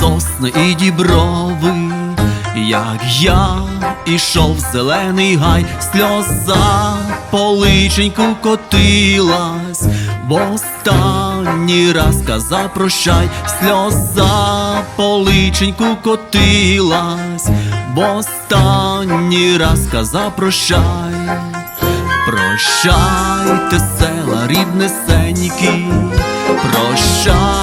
сосни і діброви, як я ішов в зелений гай, сльоза по личеньку котилась, в останній раз казав прощай, сльоза по личеньку котилась, в останній раз казав прощай. Прощайте, села ріднесенькі, прощай,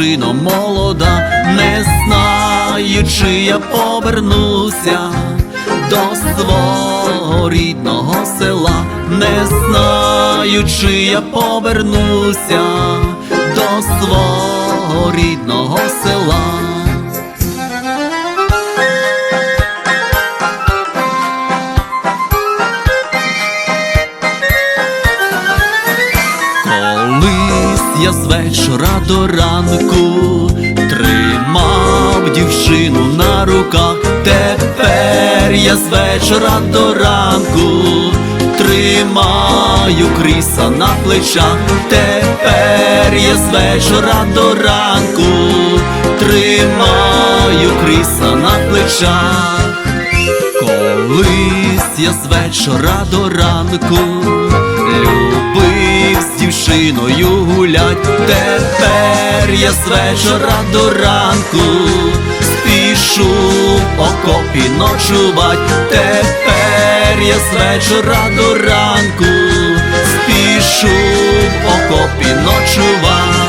дівчино молода, не знаю, чи я повернуся до свого рідного села, не знаю, чи я повернуся до свого рідного села. Колись я з вечора до ранку тримав дівчину на руках, тепер я з вечора до ранку тримаю кріса на плечах, тепер я з вечора до ранку тримаю кріса на плечах. Колись я з вечора до ранку з гулять, тепер я з вечора до ранку спішу в окопі ночувать, тепер я з вечора до ранку спішу в окопі ночувать.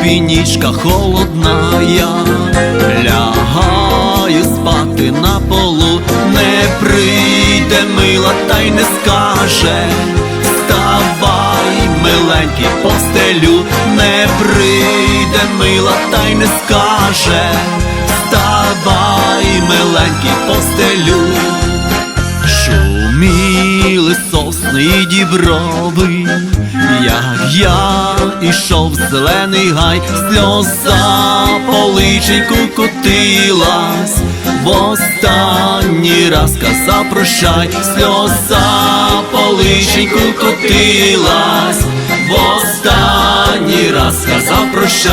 Окопі нічка холодна, я. Лягаю спати на полу, не прийде мила та й не скаже, вставай, миленький постелю, не прийде мила та й не скаже, вставай, миленький постелю. Сосни і як я ішов в зелений гай, сльоза по личеньку котилась, в останній раз казав прощай, сльоза по личеньку котилась, в останній раз казав прощай.